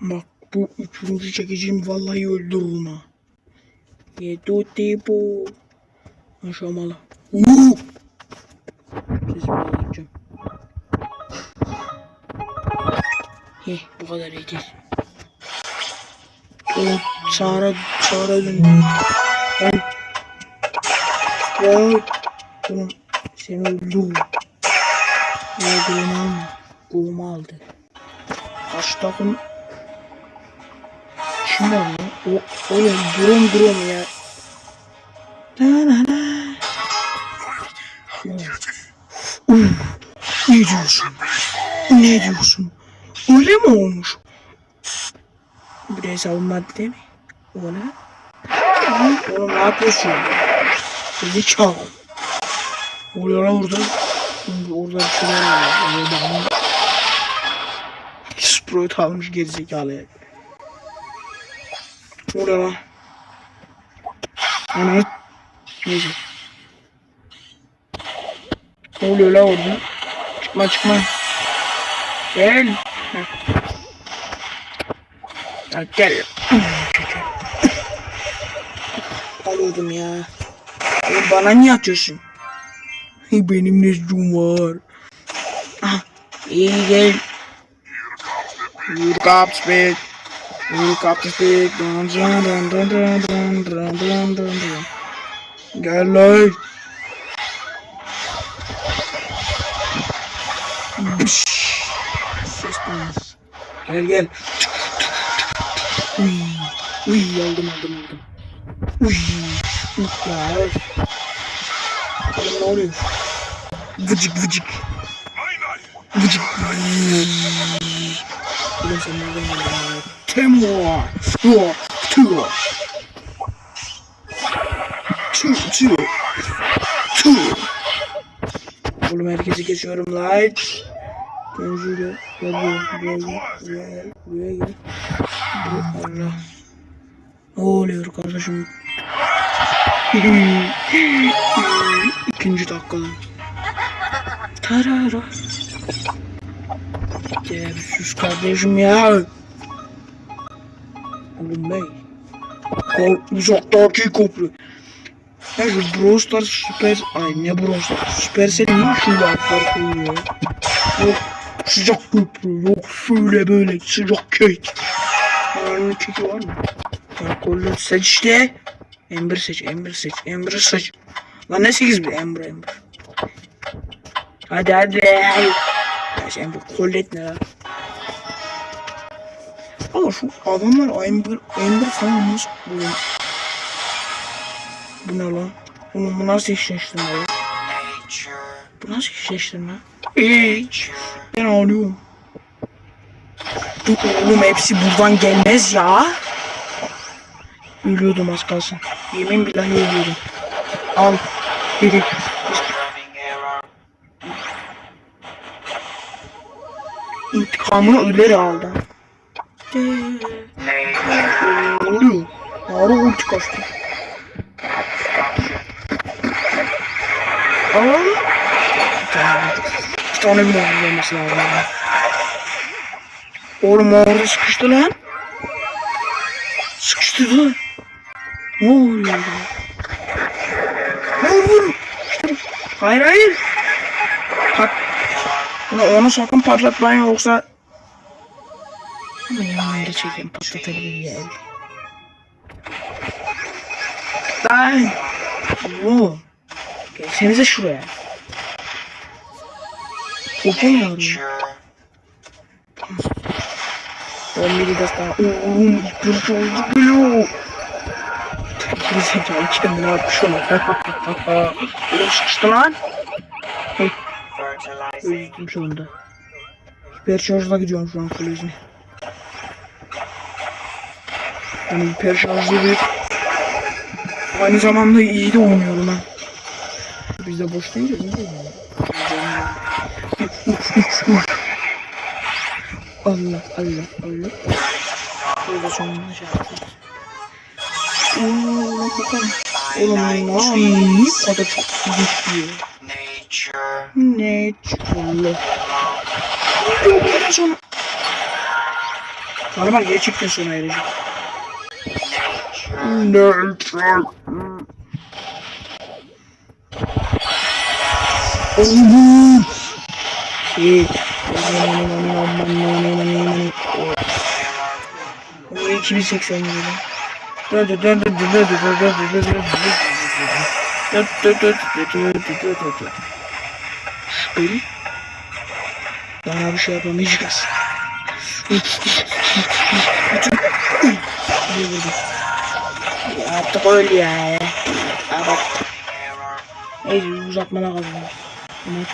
Bak bu üçüncü çekeceğim vallahi öldürürüm ha. Yedu tipo. Aşamalı. Uuu. Sesimi alacağım. Heh bu kadar yeter. Oğlum sağa sağa döndü. Ay. Ya. Oğlum seni öldürürüm. Ya kolumu alma. Kolumu aldı. Kaç takım var lan? O, oğlum durum durum ya. Na na na. Uf, ne diyorsun? Ne diyorsun? Öyle mi olmuş? Bir de savunmadı değil mi? O ne? Oğlum ne yapıyorsun? Çal. Oluyor lan orada. Orada bir şeyler var. Orada. Sprite almış gerizekalıya. Orada lan. Neyse. Ne oluyor la orada? Çıkma çıkma. Gel. Ya gel. Alıyordum ya. Oğlum bana niye atıyorsun? Benim ne suçum var? Ah, iyi gel. Yürü kap speed. Yürü kap speed. Dun dun dun dun dun dun dun dun dun dun. Gel lan. Duymaz. Gel gel. Uy. Uy aldım aldım aldım. Uy. Oğlum ne oluyor? Vıcık vıcık. Vıcık. Oğlum sen nereden geldin ya? Temur. Tuo. Tuo. Tu tu. Tu. Oğlum herkesi geçiyorum lan. Şuraya. Gel buraya. Buraya gel. Buraya gel. Allah. Ne oluyor kardeşim? İkinci dakikadan. Tarara. Gel sus kardeşim ya. Oğlum bey. Uzaktaki köprü. Ya şu Brawl Stars süper... Ay ne Brawl Stars? Süpersel niye şu laflar koyuyor? Yok sıcak köprü, yok şöyle böyle sıcak kek. Ananın keki var mı? Kolları seç işte. Ember seç, Ember seç, Ember seç. Lan ne 8 bir Ember Ember. Hadi hadi. Ya şey Ember kollet ne lan? Ama şu adamlar Ember, Ember falan nasıl buluyor? Bu ne lan? Oğlum bu nasıl eşleştirme ya? Bu nasıl eşleştirme? Hiç. Ben ağlıyorum. Dur oğlum hepsi buradan gelmez ya. Ölüyordum az kalsın. Yemin billahi ölüyordum. Al. İntikamını öyle aldı. kaç koştu? Aa! İşte onu bile anlaması lazım. Oğlum orada sıkıştı lan. Sıkıştı lan. Ne oluyor? Vur vur. Hayır hayır. Pat. Onu sakın patlatmayın yoksa... Ben yere çekeyim patlatabilirim yani. Lan. Bu. Gelsenize şuraya. Okumuyorum. Tamam. 11 dakika. Oğlum ipırcı oldu Blue. Geri zekalı kendine atmış onu. Oğlum sıkıştı lan. Öldüm şu anda. Hiperşarjla gidiyorum şu an full izni. Yani bir Aynı zamanda iyi de oynuyorum ha. Biz de boş değil mi? Allah Allah Allah. Burada sonunda şey bakalım. Oğlum lan ne kadar çok güçlü. Ne Allah. Burada sonra. Kahraman gerçekten sona erecek. Dön dön dön dön dön dön Dön dön dön dön dön dön dön dön dön. Şüpheli. Bana bir şey yapamayacağız. Bütün... Bir vurdum. Ya Artık öl ya. Bak. Neyse uzatmana kaldı. Maç.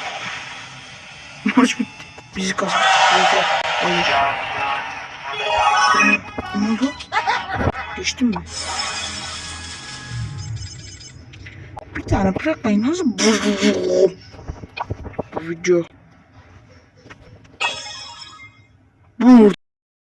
Maç bitti. Bizi kazandı. Neyse. Hayır. Ne oldu? Geçtin mi? Bir tane bırakmayın nasıl bu video